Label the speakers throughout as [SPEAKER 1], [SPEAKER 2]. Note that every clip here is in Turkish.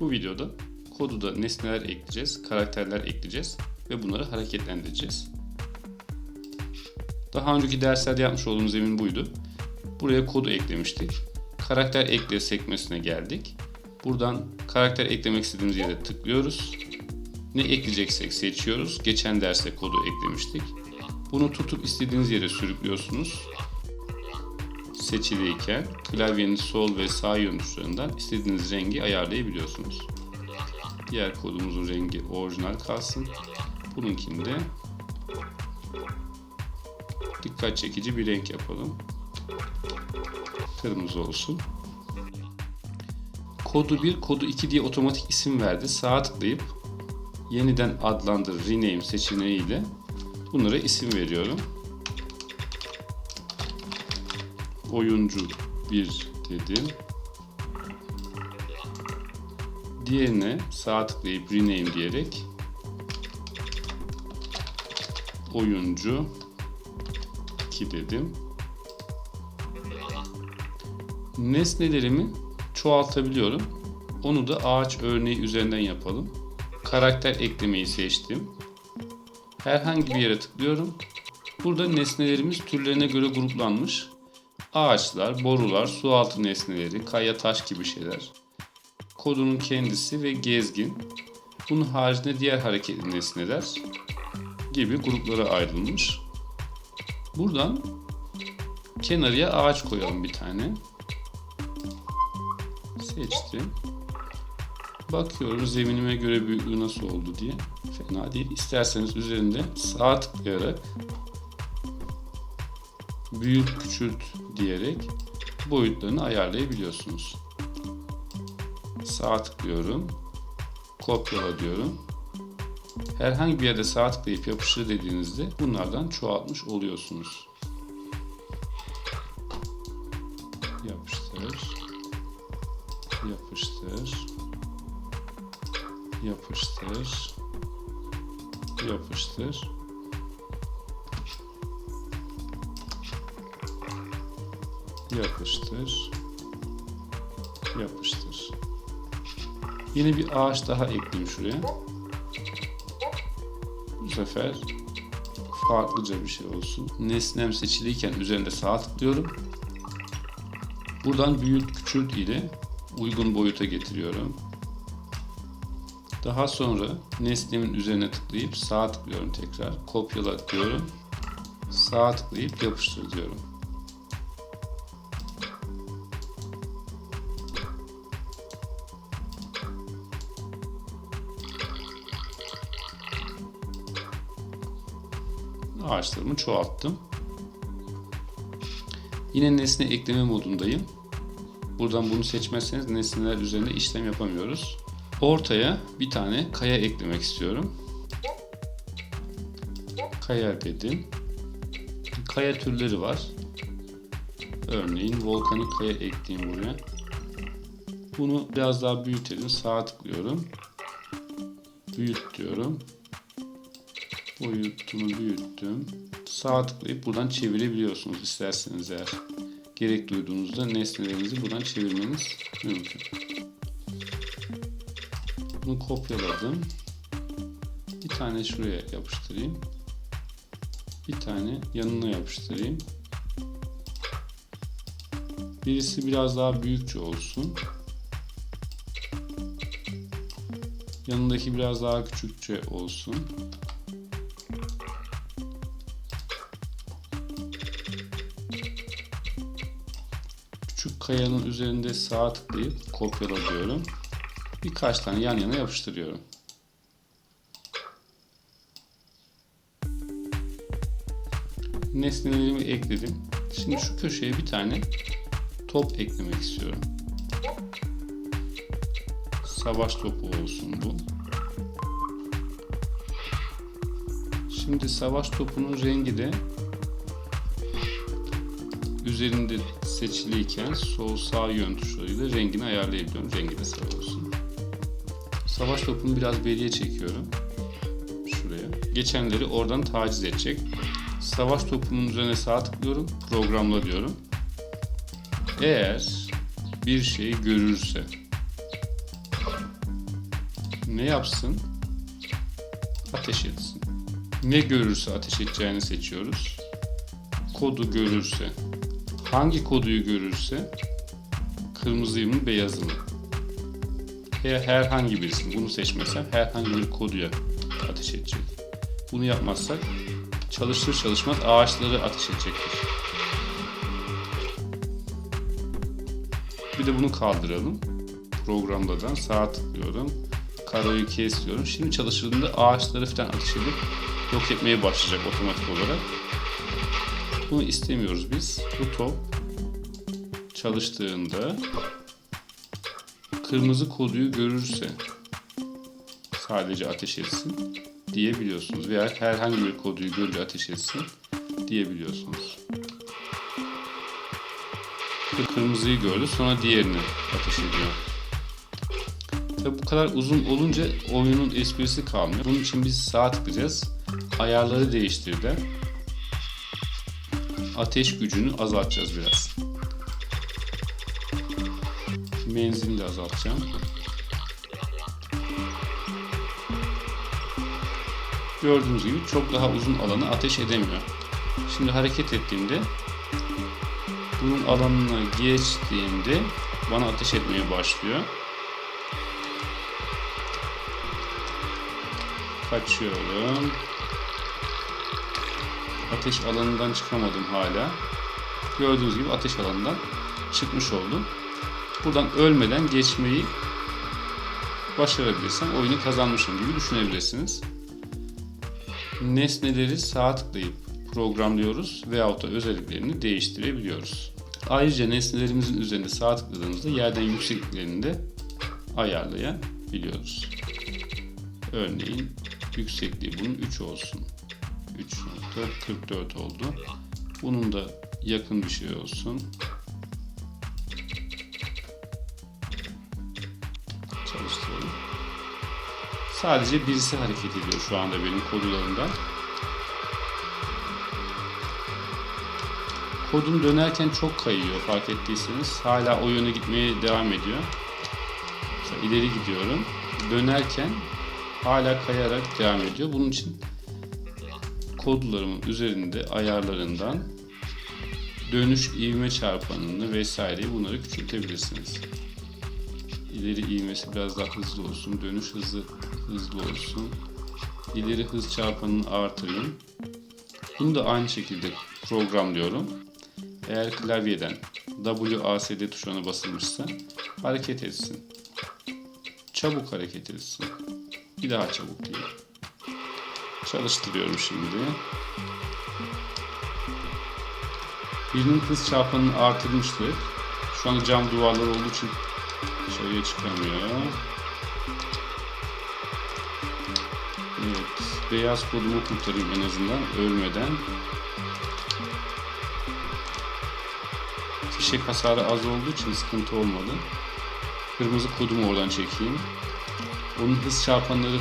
[SPEAKER 1] Bu videoda kodu da nesneler ekleyeceğiz, karakterler ekleyeceğiz ve bunları hareketlendireceğiz. Daha önceki derslerde yapmış olduğumuz zemin buydu. Buraya kodu eklemiştik. Karakter ekle sekmesine geldik. Buradan karakter eklemek istediğimiz yere tıklıyoruz. Ne ekleyeceksek seçiyoruz. Geçen derste kodu eklemiştik. Bunu tutup istediğiniz yere sürüklüyorsunuz. Seçiliyken klavyenin sol ve sağ yön tuşlarından istediğiniz rengi ayarlayabiliyorsunuz. Diğer kodumuzun rengi orijinal kalsın. Bununkinde dikkat çekici bir renk yapalım. Kırmızı olsun. Kodu 1, kodu 2 diye otomatik isim verdi. Sağa tıklayıp yeniden adlandır, rename seçeneğiyle bunlara isim veriyorum. Oyuncu 1 dedim. Diğerine sağ tıklayıp rename diyerek oyuncu 2 dedim. Nesnelerimi çoğaltabiliyorum. Onu da ağaç örneği üzerinden yapalım. Karakter eklemeyi seçtim. Herhangi bir yere tıklıyorum. Burada nesnelerimiz türlerine göre gruplanmış. Ağaçlar, borular, su altı nesneleri, kaya taş gibi şeyler. Kodunun kendisi ve gezgin. Bunun haricinde diğer hareketli nesneler gibi gruplara ayrılmış. Buradan kenarıya ağaç koyalım bir tane. Seçtim. Bakıyoruz zeminime göre büyüklüğü nasıl oldu diye. Fena değil. İsterseniz üzerinde sağ tıklayarak büyük küçült diyerek boyutlarını ayarlayabiliyorsunuz. Sağ tıklıyorum. Kopyala diyorum. Herhangi bir yerde sağ tıklayıp yapıştır dediğinizde bunlardan çoğaltmış oluyorsunuz. Yapıştır. Yapıştır. Yapıştır. Yapıştır. Yapıştır. Yapıştır. Yine bir ağaç daha ekleyeyim şuraya. Bu sefer farklıca bir şey olsun. Nesnem seçiliyken üzerinde sağ tıklıyorum. Buradan büyült küçült ile uygun boyuta getiriyorum. Daha sonra nesnemin üzerine tıklayıp sağ tıklıyorum tekrar. Kopyala diyorum. Sağ tıklayıp yapıştır diyorum. Ağaçlarımı çoğalttım. Yine nesne ekleme modundayım. Buradan bunu seçmezseniz nesneler üzerinde işlem yapamıyoruz. Ortaya bir tane kaya eklemek istiyorum. Kaya dedim. Kaya türleri var. Örneğin volkanik kaya ekleyeyim buraya. Bunu biraz daha büyütelim. Sağa tıklıyorum. Büyüt diyorum. Boyutunu büyüttüm. Sağ tıklayıp buradan çevirebiliyorsunuz isterseniz eğer. Gerek duyduğunuzda nesnelerinizi buradan çevirmeniz mümkün. Bunu kopyaladım. Bir tane şuraya yapıştırayım. Bir tane yanına yapıştırayım. Birisi biraz daha büyükçe olsun. Yanındaki biraz daha küçükçe olsun. Kayanın üzerinde sağ tıklayıp kopyala diyorum. Birkaç tane yan yana yapıştırıyorum. Nesnelerimi ekledim. Şimdi şu köşeye bir tane top eklemek istiyorum. Savaş topu olsun bu. Şimdi savaş topunun rengi de üzerinde seçiliyken sol sağ yön tuşlarıyla rengini ayarlayabiliyorum. Rengi de sarı olsun. Savaş topunu biraz beriye çekiyorum. Şuraya. Geçenleri oradan taciz edecek. Savaş topunun üzerine sağ tıklıyorum. Programla diyorum. Eğer bir şeyi görürse Ne yapsın? Ateş etsin. Ne görürse ateş edeceğini seçiyoruz. Kodu görürse. Hangi koduyu görürse kırmızıyı mı beyazı mı? Eğer herhangi birisini bunu seçmezsem herhangi bir koduya ateş edecek. Bunu yapmazsak çalışır çalışmaz ağaçları ateş edecektir. Bir de bunu kaldıralım. Programdan sağa tıklıyorum. Karoyu kes. Şimdi çalıştığında ağaçları falan ateş edip yok etmeye başlayacak otomatik olarak. Bunu istemiyoruz biz. Bu top çalıştığında kırmızı koduyu görürse sadece ateş etsin diyebiliyorsunuz. Veya herhangi bir koduyu görünce ateş etsin diyebiliyorsunuz. Kırmızıyı gördü sonra diğerini ateş ediyor. Tabi bu kadar uzun olunca oyunun esprisi kalmıyor. Bunun için biz sağ tıklayacağız. Ayarları değiştirden ateş gücünü azaltacağız biraz. Menzilini de azaltacağım. Gördüğünüz gibi çok daha uzun alanı ateş edemiyor. Şimdi hareket ettiğimde bunun alanına geçtiğimde bana ateş etmeye başlıyor. Kaçıyorum. Ateş alanından çıkamadım hala. Gördüğünüz gibi ateş alanından çıkmış oldum. Buradan ölmeden geçmeyi başarabilirsem oyunu kazanmışım gibi düşünebilirsiniz. Nesneleri sağ tıklayıp programlıyoruz veyahut da özelliklerini değiştirebiliyoruz. Ayrıca nesnelerimizin üzerinde sağ tıkladığımızda yerden yüksekliklerini de ayarlayabiliyoruz. Örneğin yüksekliği bunun 3 olsun. 3.44 oldu. Bunun da yakın bir şey olsun. Çalıştıralım. Sadece birisi hareket ediyor şu anda benim kodularımdan. Kodum dönerken çok kayıyor fark ettiyseniz. Hala o yöne gitmeye devam ediyor. Mesela ileri gidiyorum. Dönerken hala kayarak devam ediyor. Bunun için kodlarımın üzerinde ayarlarından dönüş ivme çarpanını vesaireyi bunları küçültebilirsiniz. İleri ivmesi biraz daha hızlı olsun, dönüş hızı hızlı olsun. İleri hız çarpanını artırayım. Bunu da aynı şekilde programlıyorum. Eğer klavyeden WASD tuşuna basılmışsa hareket etsin. Çabuk hareket etsin. Bir daha çabuk değil. Çalıştırıyorum şimdi. Birinin hız çarpanını artırmıştık. Şu anda cam duvarlar olduğu için dışarıya çıkamıyor. Evet. Beyaz kodumu kurtarayım en azından ölmeden. Fişek hasarı az olduğu için sıkıntı olmadı. Kırmızı kodumu oradan çekeyim. Onun hız çarpanları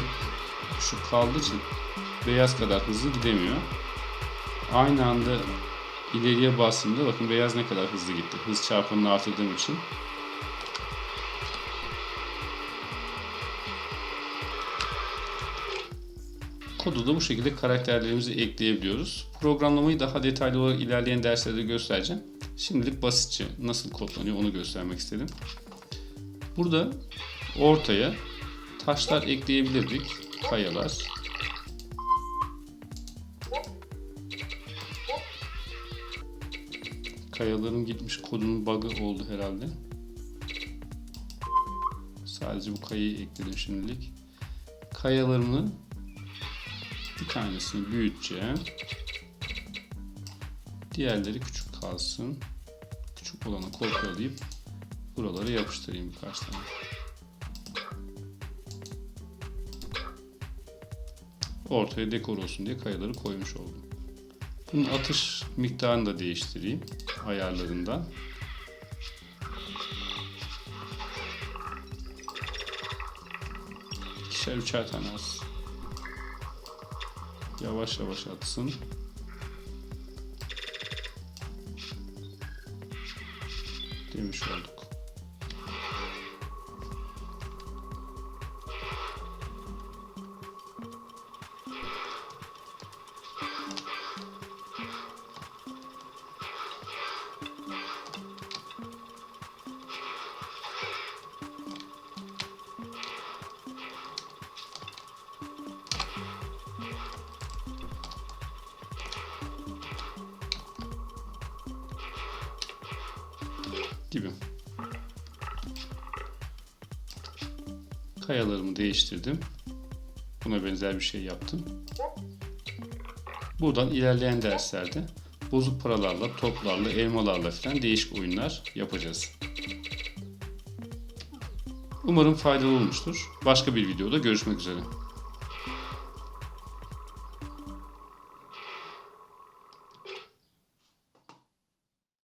[SPEAKER 1] şu kaldığı için beyaz kadar hızlı gidemiyor. Aynı anda ileriye bastığımda bakın beyaz ne kadar hızlı gitti. Hız çarpanını artırdığım için. Kodu da bu şekilde karakterlerimizi ekleyebiliyoruz. Programlamayı daha detaylı olarak ilerleyen derslerde göstereceğim. Şimdilik basitçe nasıl kodlanıyor onu göstermek istedim. Burada ortaya taşlar ekleyebilirdik. Kayalar. Kayaların gitmiş kodunun bug'ı oldu herhalde. Sadece bu kayayı ekledim şimdilik. Kayalarımı bir tanesini büyüteceğim. Diğerleri küçük kalsın. Küçük olanı kopyalayıp buralara yapıştırayım birkaç tane. Ortaya dekor olsun diye kayaları koymuş oldum. Bunun atış miktarını da değiştireyim ayarlarından. İkişer üçer tane az. Yavaş yavaş atsın. Demiş olduk. Gibi. Kayalarımı değiştirdim. Buna benzer bir şey yaptım. Buradan ilerleyen derslerde bozuk paralarla, toplarla, elmalarla falan değişik oyunlar yapacağız. Umarım faydalı olmuştur. Başka bir videoda görüşmek üzere.